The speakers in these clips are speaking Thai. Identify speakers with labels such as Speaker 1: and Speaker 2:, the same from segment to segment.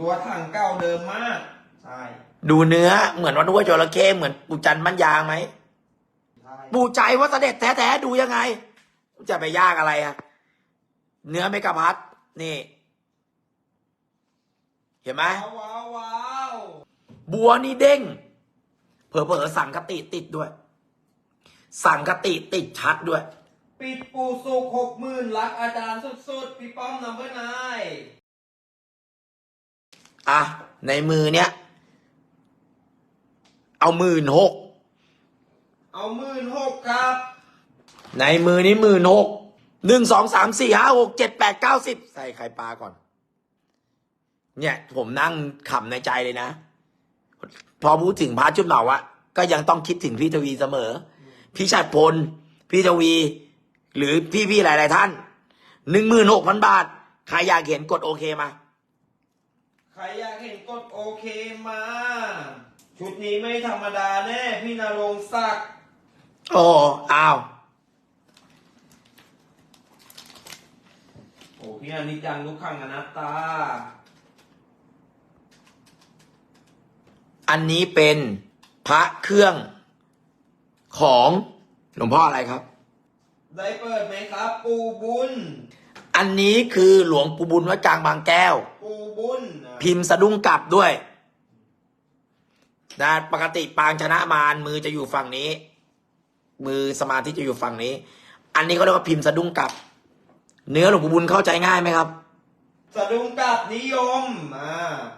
Speaker 1: ตัวถังเก่าเดิมมาก ใช่
Speaker 2: ดูเนื้อเหมือนวัดห้วยจระเข้เหมือนปูจันทร์บ้านยางไหม
Speaker 1: ใช่
Speaker 2: ปูใจว่าเสด็จแท้ๆดูยังไง จะไปยากอะไรอะเนื้อเมกะพัดนี่ เห็นไหม
Speaker 1: ว้าวว้าวว้าว
Speaker 2: บัวนี่เด้ง เผลอๆสั่งคติติดด้วย สั่งคติติดชัดด้วย
Speaker 1: ปิดปูสุกหกหมื่นรักอาจารย์สุดๆ พี่ป้อมนัมเบอร์นาย
Speaker 2: อะในมือเนี้ยเอาหมื่นหก
Speaker 1: เอาหมื่นหกครับ
Speaker 2: ในมือนี้หมื่นหกหนึ่งสองสามสี่ห้าหกเจ็ดแปดเก้าสิบใส่ไข่ปลาก่อน เนี่ย ผมนั่งขำในใจเลยนะ พอพูดถึงพระชุดเหล่าอะก็ยังต้องคิดถึงพี่ทวีเสมอ พี่ชัดพล พี่ทวี หรือพี่ๆหลาย ๆ ท่านหนึ่งหมื่นหกพันบาท ใครอยากเห็นกดโอเคมา
Speaker 1: ใค รอยากเห็นกดโอเคมา ชุดนี้ไม่ธรรมดาแน่ พี่นรงค์ศักดิ์
Speaker 2: โอ้อ้าว
Speaker 1: โอ้พี่อนิจจังทุกขังอนัตตา
Speaker 2: อันนี้เป็นพระเครื่องของหลวงพ่ออะไรครับ
Speaker 1: ได้เปิดไหมครับ ปูบุญ
Speaker 2: อันนี้คือหลวงปู่บุญวัดกลางบางแก้ว
Speaker 1: ปูบุญ
Speaker 2: พิมพ์สะดุ้งกลับด้วยนะปกติปางชนะมารมือจะอยู่ฝั่งนี้ มือสมาธิจะอยู่ฝั่งนี้ อันนี้เขาเรียกว่าพิมพ์สะดุ้งกลับ เนื้อหลวงปู่บุญเข้าใจง่ายไหมครับ
Speaker 1: สะดุ้งกลับนิยมอ่า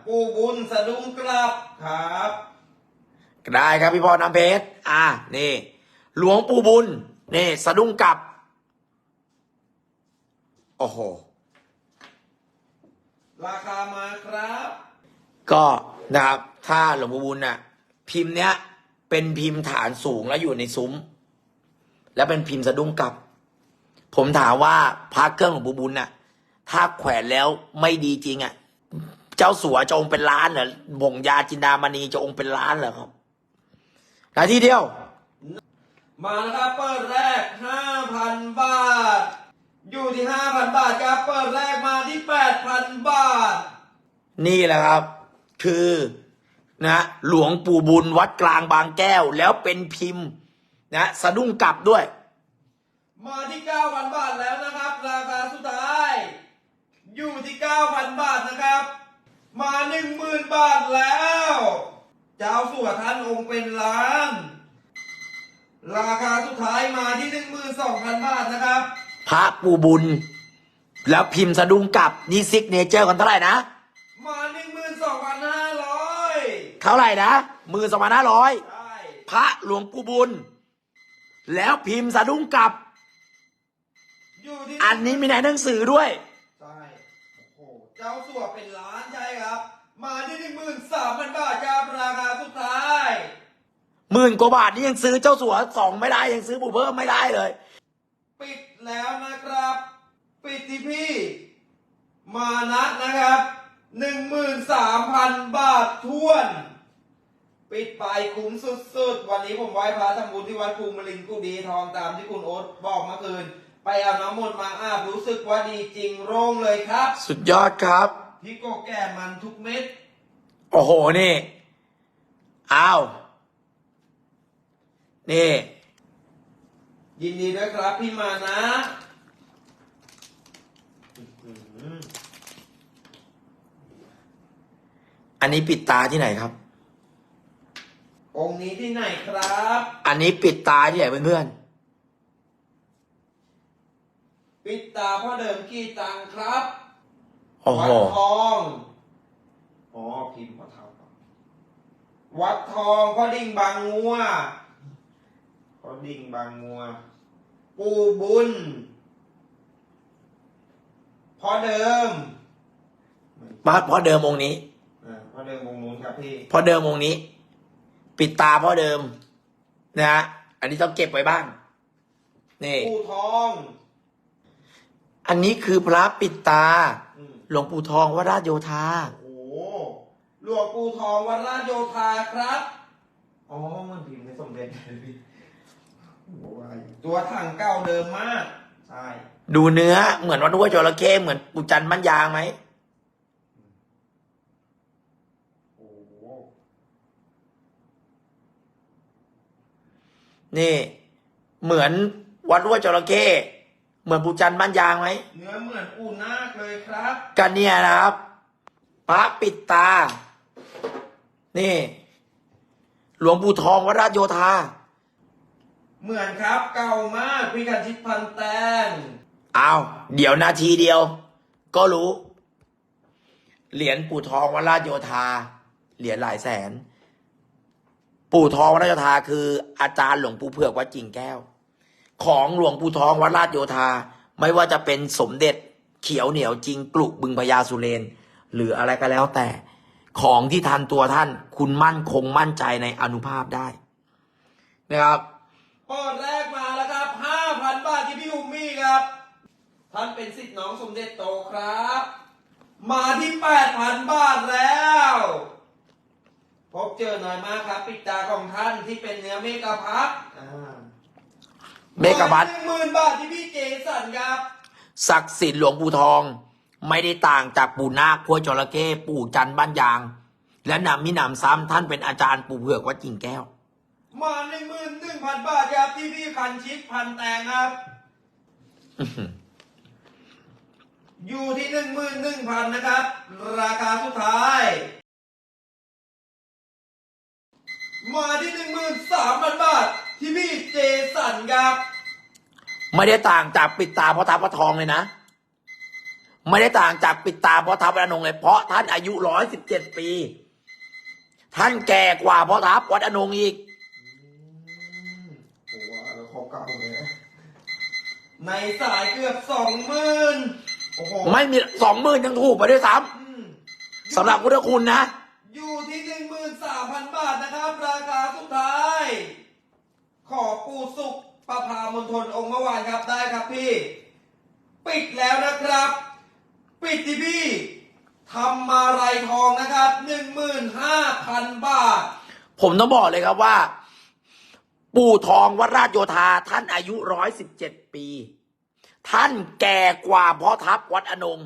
Speaker 1: ปูบุญสะดุ้งกลับครับ
Speaker 2: ได้ครับพี่พรน้ำเพชรอ่านี่ หลวงปู่บุญนี่ สะดุ้งกลับ โอ้โห
Speaker 1: ราคามาครับ
Speaker 2: ก็นะครับ ถ้าหลวงปู่บุญน่ะ พิมพ์เนี้ย เป็นพิมพ์ฐานสูงแล้วอยู่ในซุ้ม แล้วเป็นพิมพ์สะดุ้งกลับ ผมถามว่าพระเครื่องหลวงปู่บุญน่ะ ถ้าแขวนแล้วไม่ดีจริงอะ เจ้าสัวจะองค์เป็นล้านเหรอผงยาจินดามณีจะองค์เป็นล้านเหรอครับนาทีเดียว
Speaker 1: มานะครับเปิดแรก5,000บาท อยู่ที่ 5,000 บาทครับ เปิดแรกมาที่ 8,000 บาท
Speaker 2: นี่แหละครับ คือนะหลวงปู่บุญวัดกลางบางแก้ว แล้วเป็นพิมพ์นะสะดุ้งกลับด้วย
Speaker 1: มาที่ 9,000 บาทแล้วนะครับ ราคาสุดท้าย อยู่ที่ 9,000 บาทนะครับ มา 10,000 บาทแล้วเจ้าสัวท่านองค์เป็นล้าน ราคาสุดท้ายมาที่ 12,000 บาทนะครับ
Speaker 2: พระปู่บุญ แล้วพิมพ์สะดุ้งกลับนี่ซิกเนเจอร์กันเท่าไหร่นะ
Speaker 1: มา12,500
Speaker 2: เท่าไหร่นะมือสองพันห้าร้อย
Speaker 1: ใช่
Speaker 2: พระหลวงปู่บุญ แล้วพิมพ์สะดุ้งกลับ
Speaker 1: อยู่ที่
Speaker 2: อันนี้มีในหนังสือด้วย
Speaker 1: ใช่โอ้โหเจ้าสัวเป็นล้านใช่ครับ มาที่หนึ่งหมื่นสามพันบาทครับราคาสุดท้าย
Speaker 2: หมื่นกว่าบาทนี่ยังซื้อเจ้าสัวสองไม่ได้ยังซื้อปู่เพิ่มไม่ได้เลย
Speaker 1: ปิด แล้วนะครับ ปิดที่พี่ มานะนะครับหนึ่งหมื่นสามพันบาททวน ปิดไปคุ้มสุดๆ วันนี้ผมไหว้พระทำบุญที่วัดภูมิลินกุดีทองตามที่คุณโอ๊ตบอกเมื่อคืน ไปเอาน้ำมนต์มาอาบรู้สึกว่าดีจริงโร่งเลยครับ
Speaker 2: สุดยอดครับ
Speaker 1: พี่โกแก่มันทุกเม็ด
Speaker 2: โอ้โห นี่ อ้าว นี่
Speaker 1: ยินดีด้วยครับพี่มานะ
Speaker 2: อันนี้ปิดตาที่ไหนครับ
Speaker 1: องค์นี้ที่ไหนครับ
Speaker 2: อันนี้ปิดตาที่ไหนเพื่อน
Speaker 1: ปิดตาพ่อเดิมกี่ตังครับ
Speaker 2: ๆโอ้โห
Speaker 1: วัดทอง อ๋อพิมพ์พ่อเท่าก่อนวัดทองพ่อดิ่งบางงัว พ่อดิ่งบางงัว ปูบุญพ่อเดิม
Speaker 2: มาเพราะเดิมองค์นี้
Speaker 1: อ่าพ่อเดิมวงนู้นครับพี่
Speaker 2: เพราะเดิมองค์นี้ ปิดตาเพราะเดิม นะฮะอันนี้ต้องเก็บไว้บ้างนี่
Speaker 1: ปูทอง
Speaker 2: อันนี้คือพระปิดตา
Speaker 1: อืม
Speaker 2: หลวงปู่ทองวราชโยธา
Speaker 1: โอ้โหหลวงปู่ทองวัดราชโยธาครับอ๋อมันพิมพ์ในสมเด็จเลยพี่โอ้โหอะไร ตัวถังเก่าเดิมมาก ใช่
Speaker 2: ดูเนื้อเหมือนวัดห้วยจระเข้เหมือนปู่จันทร์บ้านยางไหมนี่ เหมือนวัดรั้วจระเข้เหมือนปูจันทร์บ้านยางไหม
Speaker 1: เนื้อเหมือนปูนาคเลยครับ
Speaker 2: กันเนี่ยนะครับพระปิดตา นี่ หลวงปู่ทองวัดราชโยธา
Speaker 1: เหมือนครับ เก่ามากพี่กันชิดพันแตง
Speaker 2: เอาเดี๋ยวนาทีเดียว ก็รู้ เหรียญปู่ทองวัดราชโยธา เหรียญหลายแสน ปู่ทองวัดราชโยธาคือ อาจารย์หลวงปู่เผือกวัดกิ่งแก้ว ของหลวงปู่ทองวัดราชโยธา ไม่ว่าจะเป็นสมเด็จเขียวเหนียวจริงกลุบึงพญาสุเรนหรืออะไรก็แล้วแต่ ของที่ทันตัวท่าน คุณมั่นคงมั่นใจในอนุภาพได้นะครับ
Speaker 1: ปอดแรกมาแล้วครับ 5,000 บาทที่พี่อุมมี่ครับ ท่านเป็นสิทธิ์น้องสมเด็จโตครับ มาที่ 8,000 บาทแล้ว พบเจอหน่อยมากครับ ปิดตาของท่านที่เป็นเนื้อเมกะพัทอ่า
Speaker 2: เมกะพัท
Speaker 1: หนึ่งหมื่นบาทที่พี่เจสันครับ
Speaker 2: ศักดิ์สิทธิ์หลวงปู่ทอง ไม่ได้ต่างจากปู่นาคพัวจระเข้ปู่จันทร์บ้านยาง และนำมิหนำซ้ำท่านเป็นอาจารย์ปู่เผือกวัดกิ่งแก้ว
Speaker 1: มาหนึ่งหมื่นหนึ่งพันบาทครับที่พี่คันชิดพันแตงครับ อยู่ที่หนึ่งหมื่นหนึ่งพันนะครับ ราคาสุดท้าย มาที่หนึ่งหมื่นสามพันบาท ที่พี่เจสันครับ
Speaker 2: ไม่ได้ต่างจากปิดตาเพราะทับพระทองเลยนะ ไม่ได้ต่างจากปิดตาเพราะทับพระนงเลย เพราะท่านอายุร้อยสิบเจ็ดปี ท่านแก่กว่าเพราะทับวัดอนงอีก
Speaker 1: โอ้ว่าแล้ว เขาเก่าเลยในสายเกือบสองหมื่นโอ้โห
Speaker 2: ไม่มีสองหมื่นยังถูกไปด้วยซ้
Speaker 1: อืมำ
Speaker 2: สำหรับพุทธคุณนะ
Speaker 1: อยู่ที่หนึ่งหมื่นสามพันบาทนะครับ ราคาสุดท้าย ขอปูสุกประพามณฑลองค์เมื่อวานครับได้ครับพี่ ปิดแล้วนะครับ ปิดที่พี่ทำมาไรทองนะครับหนึ่งหมื่นห้าพันบาท
Speaker 2: ผมต้องบอกเลยครับว่า ปู่ทองวัดราชโยธาท่านอายุร้อยสิบเจ็ดปี ท่านแก่กว่าพ่อทัพวัดอนง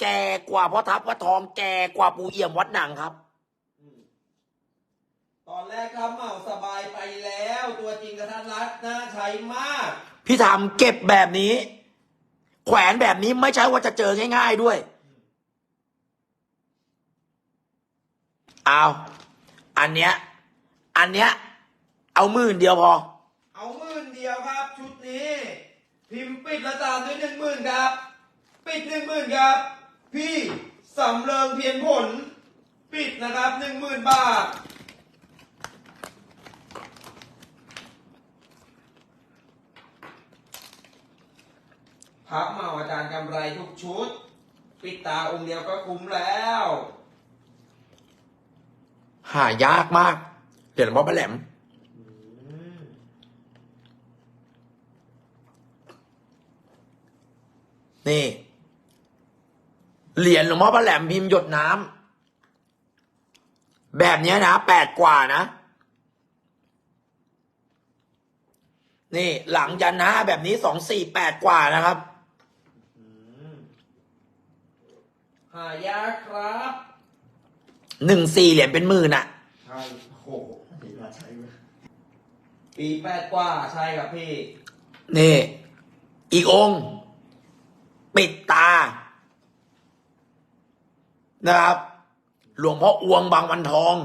Speaker 2: แก่กว่าพ่อทัพวัดทอง แก่กว่าปู่เอี่ยมวัดหนังครับ
Speaker 1: ตอนแรกครับเหมาสบายไปแล้ว ตัวจริงกระทันรัดน่าใช้มาก
Speaker 2: พี่ทำเก็บแบบนี้ แขวนแบบนี้ไม่ใช่ว่าจะเจอง่าย ๆด้วยเอาอันเนี้ยอันเนี้ย เอาหมื่นเดียวพอ
Speaker 1: เอาหมื่นเดียวครับ ชุดนี้ พิมพ์ปิดและตามด้วยหนึ่งหมื่นครับ ปิดหนึ่งหมื่นครับ พี่สำเริงเพียรผล ปิดนะครับหนึ่งหมื่นบาท พับเหมาอาจารย์กำไรทุกชุด ปิดตาองค์เดียวก็คุ้มแล้ว
Speaker 2: หายากมากเหรียญหลวงพ่อพระแหลม นี่ เหรียญหลวงพ่อพระแหลมพิมพ์หยดน้ำแบบเนี้ยนะแปดกว่านะ นี่ หลังยันนะแบบนี้สองสี่แปดกว่านะครับ
Speaker 1: หายากครับ
Speaker 2: หนึ่งสี่เหรียญเป็นหมื่นอะ
Speaker 1: ใช่โหปีมาใช้ปีแปดกว่าใช่ครับพี่
Speaker 2: นี่ อีกองค์ ปิดตา นะครับ หลวงพ่ออวงบางวันทอง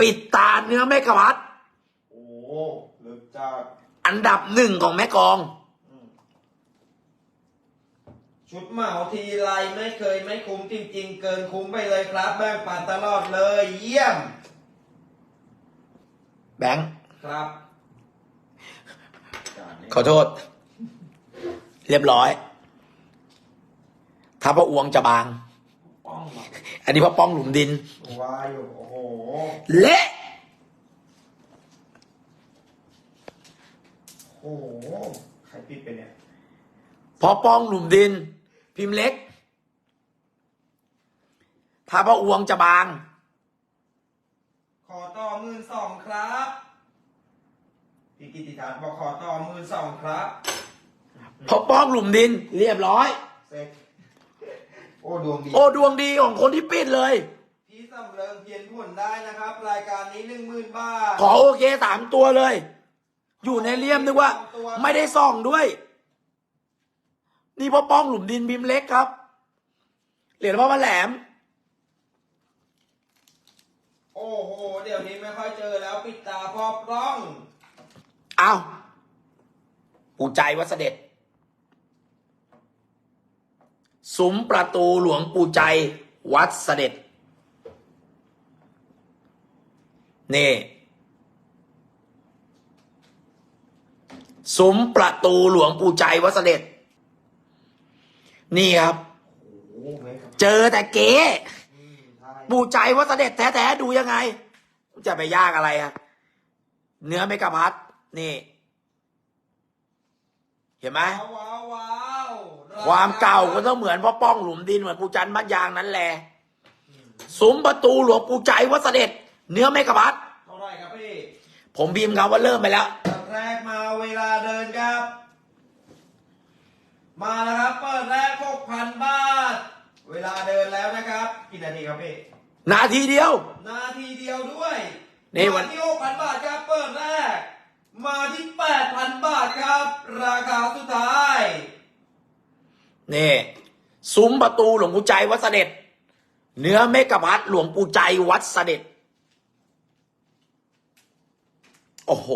Speaker 2: ปิดตาเนื้อแม่กะพัด
Speaker 1: โอ้เลิกจาก
Speaker 2: อันดับหนึ่งของแม่กลอง
Speaker 1: ชุดเหมาทีไรไม่เคยไม่คุ้มจริง ๆ เกินคุ้มไปเลยครับแบ่งปันตลอดเลย เยี่ยม
Speaker 2: แบงค์
Speaker 1: ครับ
Speaker 2: ขอโทษ เรียบร้อย ถ้าพระอวงจะบาง
Speaker 1: ป้องมา
Speaker 2: อันนี้พระป้องหลุมดิน
Speaker 1: วายอยู่โอ้โห
Speaker 2: เละ
Speaker 1: โอ้โหใครปิดไปเนี่ย
Speaker 2: พอป้องหลุมดิน พิมพ์เล็ก ถ้าพระอวงจะบาง
Speaker 1: ขอต่อหมื่นสองครับพี่กิติการบอกขอต่อหมื่นสองครับ
Speaker 2: พอป้องหลุมดิน เรียบร้อย
Speaker 1: เซ็กโอ้ดวงดี
Speaker 2: โอ้ดวงดีของคนที่ปิดเลย
Speaker 1: พี่สสำเริงเพียรผลได้นะครับ รายการนี้หนึ่งหมื่นบาท
Speaker 2: ขอโอเคสามตัวเลย อยู่ในเลี่ยมนึกว่า ไม่ได้ส่องด้วย นี่พ่อป้องหลุมดินพิมพ์เล็กครับ เหรียญพ่อมาแหลม
Speaker 1: โอ้โห เดี๋ยวนี้ไม่ค่อยเจอแล้วปิดตาพอบร่อง
Speaker 2: เอาปู่ใจวัดเสด็จ ซุ้มประตูหลวงปู่ใจวัดเสด็จ นี่ซุ้มประตูหลวงปู่ใจวัดเสด็จ นี่ครับ เจอแต่เก๋ปู่ใจวัดเสด็จแท้ๆดูยังไง จะไปยากอะไรอะเนื้อเมกะพัดนี่ เห็นไหม ความเก่าก็ต้องเหมือนพ่อป้องหลุมดินเหมือนปู่จันทร์บ้านยางนั้นแหละซุ้มประตูหลวงปู่ใจวัดเสด็จ เนื้อเมกะพัด
Speaker 1: เท่าไหร่ครับพี่
Speaker 2: ผมพิมพ์คำว่าเริ่มไปแล้ว
Speaker 1: ตอนแรกมาเวลาเดินครับ มาแล้วครับ เปิดแรกหกพันบาท เวลาเดินแล้วนะครับกี่นาทีครับพี่
Speaker 2: นาทีเดียว
Speaker 1: นาทีเดียวด้วย
Speaker 2: นี่วัน
Speaker 1: มาที่หกพันบาทครับเปิดแรก มาที่แปดพันบาทครับ ราคาสุดท้าย
Speaker 2: นี่ซุ้มประตูหลวงปู่ใจวัดเสด็จ เนื้อเมกะพัดหลวงปู่ใจวัดเสด็จ โอ้โห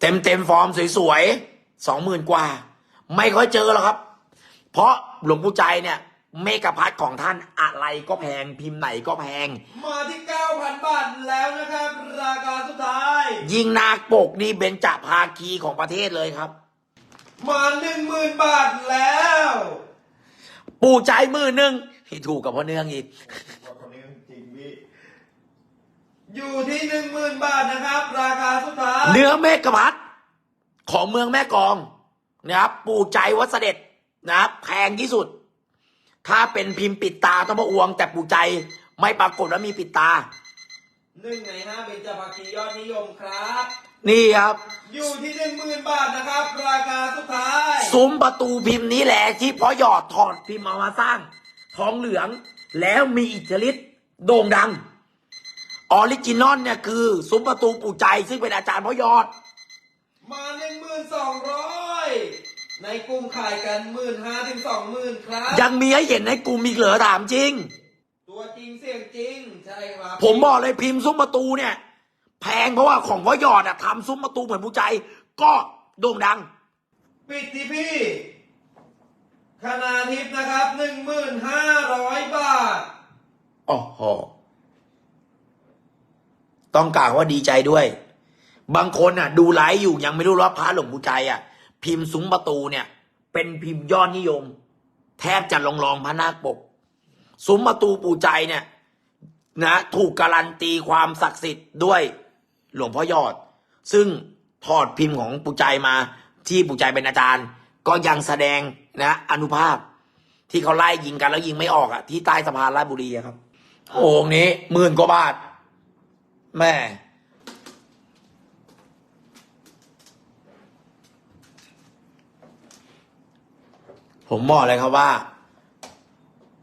Speaker 2: เต็มเต็มๆฟอร์มสวยๆสองหมื่นกว่า ไม่ค่อยเจอหรอกครับ เพราะหลวงปู่ใจเนี่ย เมกะพัดของท่านอะไรก็แพงพิมพ์ไหนก็แพง
Speaker 1: มาที่เก้าพันบาทแล้วนะครับ ราคาสุดท้าย
Speaker 2: ยิงนาคปกนี่เบญจภาคีของประเทศเลยครับ
Speaker 1: มาหนึ่งหมื่นบาทแล้ว
Speaker 2: ปู่ใจมือหนึ่งที่ถูกกับพ่อเนืองอีก
Speaker 1: อยู่ที่หนึ่งหมื่นบาทนะครับ ราคาสุดท้าย
Speaker 2: เนื้อเมฆพัดของเมืองแม่กลองนะครับ ปู่ใจวัดเสด็จนะครับแพงที่สุด ถ้าเป็นพิมพ์ปิดตาต้องมาอวง แต่ปู่ใจไม่ปรากฏว่ามีปิดตา
Speaker 1: หนึ่งในห้าเป็นจภาคียอดนิยมครับ
Speaker 2: นี่ครับ
Speaker 1: อยู่ที่หนึ่งหมื่นบาทนะครับ ราคาสุดท้าย
Speaker 2: ซุ้มประตูพิมพ์นี้แหละที่พอหยอดถอดพิมพ์เอามาสร้าง ทองเหลืองแล้วมีอิทธิฤทธิ์โด่งดัง ออริจินอลเนี่ยคือซุ้มประตูปู่ใจซึ่งเป็นอาจารย์พอยอด
Speaker 1: มาหนึ่งหมื่นสองร้อยในกลุ่มขายกันหมื่นห้าถึงสองหมื่นครับ
Speaker 2: ยังมีให้เห็นในกลุ่มอีกเหรอถามจริง
Speaker 1: ตัวจริงเสียงจริงใช่ครับ
Speaker 2: ผมบอกเลยพิมพ์ซุ้มประตูเนี่ย แพงเพราะว่าของพ่อหยอดอะทำซุ้มประตูเหมือนผู้ใจ ก็โด่งดัง
Speaker 1: ปิดที่พี่คณาทิพย์นะครับหนึ่งหมื่นห้าร้อยบาท
Speaker 2: โอ้โหต้องกล่าวว่าดีใจด้วย บางคนอะ ดูไลฟ์อยู่ยังไม่รู้ว่าพระหลวงปู่ใจอะ พิมพ์ซุ้มประตูเนี่ย เป็นพิมพ์ยอดนิยม แทบจะลองลองพระนาคปกซุ้มประตูปู่ใจเนี่ย นะ ถูกการันตีความศักดิ์สิทธิ์ด้วย หลวงพ่อยอด ซึ่งถอดพิมพ์ของปู่ใจมา ที่ปู่ใจเป็นอาจารย์ ก็ยังแสดงนะ อนุภาพ ที่เขาไล่ยิงกันแล้วยิงไม่ออกอะที่ใต้สะพานราชบุรีอะครับ โอ่งนี้หมื่นกว่าบาท แม่ผมบอกเลยครับว่า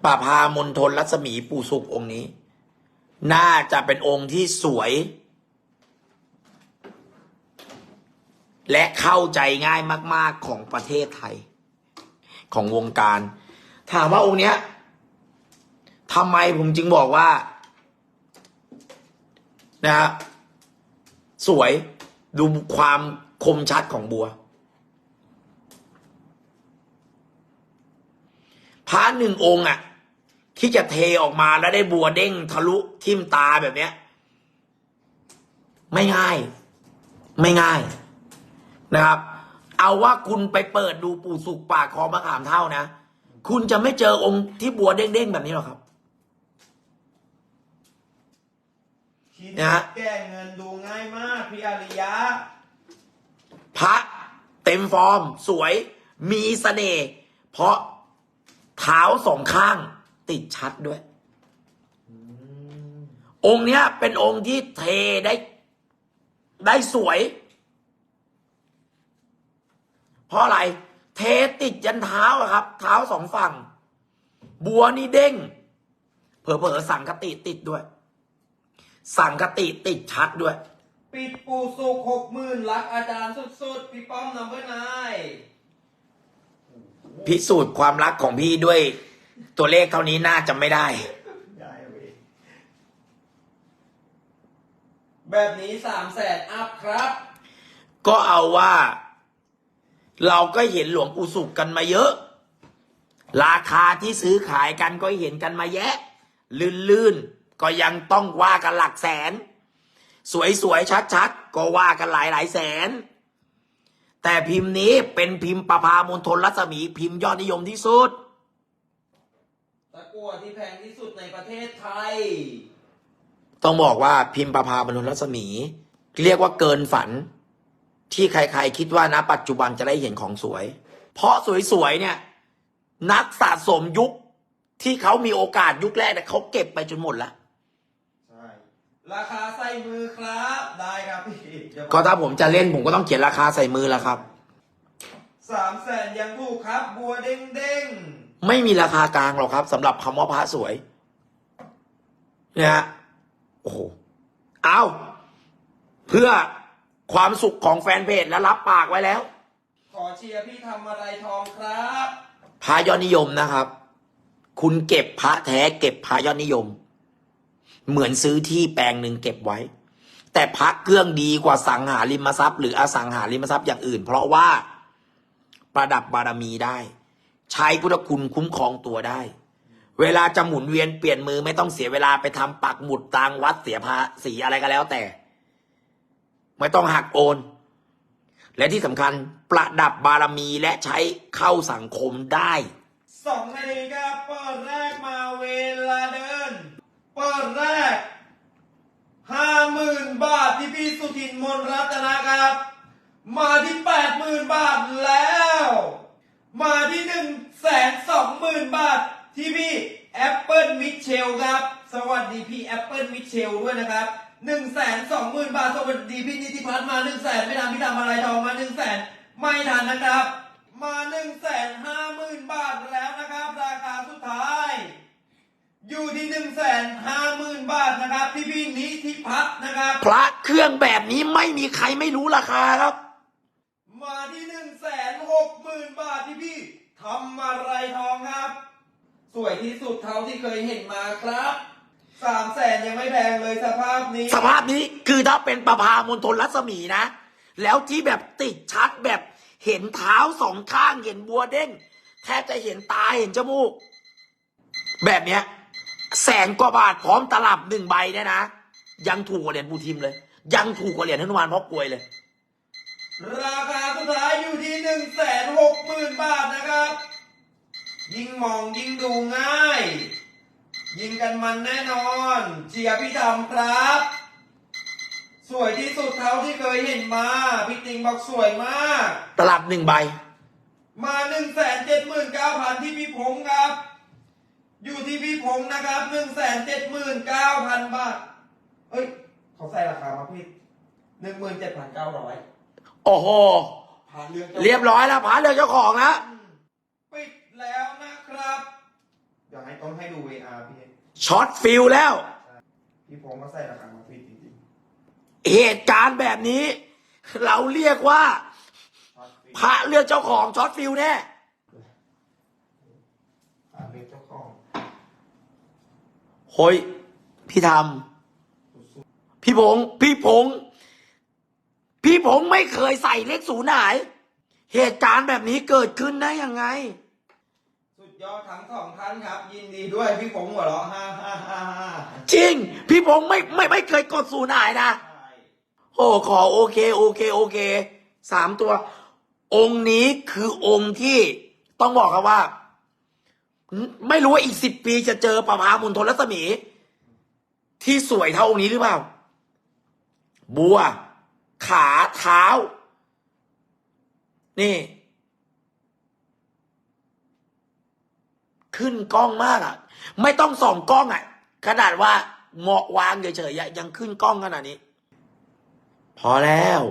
Speaker 2: ป่าพามณฑลรัศมีปู่สุของค์นี้ น่าจะเป็นองค์ที่สวย และเข้าใจง่ายมาก ๆของประเทศไทย ของวงการ ถามว่าองค์เนี้ยทำไมผมจึงบอกว่า นะฮะสวยดูความคมชัดของบัวพระหนึ่งองค์อะ ที่จะเทออกมาแล้วได้บัวเด้งทะลุทิ่มตาแบบเนี้ย ไม่ง่าย ไม่ง่าย นะครับ เอาว่าคุณไปเปิดดูปู่สุกปากคอมะขามเท่านะ คุณจะไม่เจอองค์ที่บัวเด้งๆแบบนี้หรอกครับ
Speaker 1: คิด
Speaker 2: นะฮะ
Speaker 1: แก้เงินดูง่ายมากพี่อาริยะ
Speaker 2: พระเต็มฟอร์ม สวยมีเสน่ห์เพราะเท้าสองข้างติดชัดด้วย องค์เนี้ยเป็นองค์ที่เทได้ ได้สวย เพราะอะไร เทติดยันเท้าอะครับ เท้าสองฝั่ง บัวนี่เด้ง เผลอๆสั่งคติติดด้วย สั่งคติติดชัดด้วย
Speaker 1: ปิดปูสุกหกหมื่นรักอาจารย์สุดๆ พี่ป้อมนัมเบอร์นาย
Speaker 2: พิสูจน์ความรักของพี่ด้วย ตัวเลขเท่านี้น่าจะไม่ได้
Speaker 1: ได้เว้ยแบบนี้สามแสนอัพครับ
Speaker 2: ก็เอาว่า เราก็เห็นหลวงปู่สุขกันมาเยอะ ราคาที่ซื้อขายกันก็เห็นกันมาแยะ ลื่นๆ ก็ยังต้องว่ากันหลักแสน สวยๆ ชัดๆ ก็ว่ากันหลายหลายๆแสน แต่พิมพ์นี้เป็นพิมพ์ประพามณฑลรัศมีพิมพ์ยอดนิยมที่สุด
Speaker 1: ตะกั่วที่แพงที่สุดในประเทศไทย
Speaker 2: ต้องบอกว่าพิมพ์ประพามณฑลรัศมี เรียกว่าเกินฝัน ที่ใครๆคิดว่าณปัจจุบันจะได้เห็นของสวย เพราะสวยๆเนี่ย นักสะสมยุคที่เขามีโอกาสยุคแรกแต่ยเขาเก็บไปจนหมดละ
Speaker 1: ใช่ราคาใส่มือครับได้ครับพี่เดี๋ยว
Speaker 2: ก็ถ้าผมจะเล่นผมก็ต้องเขียนราคาใส่มือแล้วครับ
Speaker 1: สามแสนยังถูกครับ บัวเด้งเด้ง
Speaker 2: ไม่มีราคากลางหรอกครับสำหรับคำว่าพระสวยเนี่ยฮะโอ้โหเอาเพื่อ ความสุขของแฟนเพจและรับปากไว้แล้ว
Speaker 1: ๆขอเชียร์พี่ทำอะไรทองครับ
Speaker 2: พระยอดนิยมนะครับ คุณเก็บพระแท้เก็บพระยอดนิยม เหมือนซื้อที่แปลงหนึ่งเก็บไว้ แต่พระเครื่องดีกว่าสังหาริมทรัพย์ หรืออสังหาริมทรัพย์อย่างอื่น เพราะว่าประดับบารมีได้ ใช้พุทธคุณคุ้มครองตัวได้ เวลาจะหมุนเวียนเปลี่ยนมือไม่ต้องเสียเวลาไปทำปักหมุดตางวัดเสียภาษีอะไรก็แล้วแต่ ไม่ต้องหักโอน และที่สำคัญประดับบารมีและใช้เข้าสังคมได้
Speaker 1: สองนาฬิกาเปิดแรกมาเวลาเดิน เปิดแรกห้าหมื่นบาทที่พี่สุทินมนรัตนะครับ มาที่แปดหมื่นบาทแล้ว มาที่หนึ่งแสนสองหมื่นบาทที่พี่แอปเปิลมิเชลครับ สวัสดีพี่แอปเปิลมิเชลด้วยนะครับ หนึ่งแสนสองหมื่นบาทสวัสดีพี่นิติพัฒน์มาหนึ่งแสนไม่ทันพี่ทำอะไรทองมาหนึ่งแสนไม่ทันนะครับ มาหนึ่งแสนห้าหมื่นบาทแล้วนะครับ ราคาสุดท้าย อยู่ที่หนึ่งแสนห้าหมื่นบาทนะครับที่พี่นิติพัฒน์นะครับ
Speaker 2: พระเครื่องแบบนี้ไม่มีใครไม่รู้ราคาครับ
Speaker 1: มาที่หนึ่งแสนหกหมื่นบาทที่พี่ทำอะไรทองครับ สวยที่สุดเท่าที่เคยเห็นมาครับ สามแสนยังไม่แพงเลยสภาพนี้
Speaker 2: สภาพนี้คือถ้าเป็นประพามณฑลรัศมีนะ แล้วที่แบบติดชัดแบบเห็นเท้าสองข้างเห็นบัวเด้งแทบจะเห็นตาเห็นจมูก แบบเนี้ยแสนกว่าบาทพร้อมตลับหนึ่งใบเนี่ยนะ ยังถูกกว่าเหรียญปูทิมเลย ยังถูกกว่าเหรียญธนุมานพ่อกลวยเลย
Speaker 1: ราคาสุดท้ายอยู่ที่หนึ่งแสนหกหมื่นบาทนะครับ ยิ่งมองยิ่งดูง่าย ยิงกันมันแน่นอนเชียร์พี่ดำครับ สวยที่สุดเท่าที่เคยเห็นมา พี่ติงบอกสวยมาก
Speaker 2: ตลับหนึ่งใบ
Speaker 1: มาหนึ่งแสนเจ็ดหมื่นเก้าพันที่พี่พงษ์ครับ อยู่ที่พี่พงษ์นะครับหนึ่งแสนเจ็ดหมื่นเก้าพันบาทเฮ้ย เขาใส่ราคามาพี่หนึ่งหมื่นเจ็ดพันเก้าร้อย
Speaker 2: โอ้โห
Speaker 1: ผ่านเรื่อง
Speaker 2: เรียบร้อยแล้วพาเลือกเจ้าของนะ
Speaker 1: ปิดแล้วนะครับ เดี๋ยวให้ต้องให้ดู VR พี่
Speaker 2: ช็อตฟิลแล้ว
Speaker 1: พี่พงษ์ก็ใส่ราคามาพี่จริง
Speaker 2: เหตุการณ์แบบนี้ เราเรียกว่า
Speaker 1: ๆช็อตฟิ
Speaker 2: พระเลือกเจ้าของช็อตฟิลแน่
Speaker 1: ผ่านเรื่องเจ้าของ
Speaker 2: โฮ้ย พี่ทำพี่พงษ์พี่พงษ์พี่พงษ์ไม่เคยใส่เลขศูนย์ไหน เหตุการณ์แบบนี้เกิดขึ้นได้ยังไง
Speaker 1: สุด ยอดทั้งสองท่านครับ ยินดีด้วยพี่พงษ์หัวเราะฮ่าฮ่าฮ่าฮ่า
Speaker 2: จริง พี่พงษ์ไม่ไม่ไม่เคยกดศูนย์ไหนนะ
Speaker 1: ใช่
Speaker 2: โอ้ขอโอเค โอเคโอเคสามตัว องค์นี้คือองค์ที่ต้องบอกครับว่า ไม่รู้ว่าอีกสิบปีจะเจอประภามณฑลรัศมี ที่สวยเท่าองค์นี้หรือเปล่า บัว ขาเท้า นี่ ขึ้นกล้องมากอะไม่ต้องส่องกล้องอะขนาดว่าเหมาะวางเฉยๆยังขึ้นกล้องขนาดนี้ พอแล้ว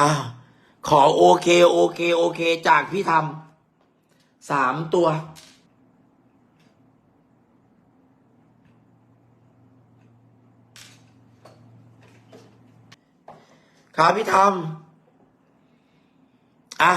Speaker 2: อ้าวขอโอเคโอเคโอเค จากพี่ทำสามตัว ครับพี่ทอมอะ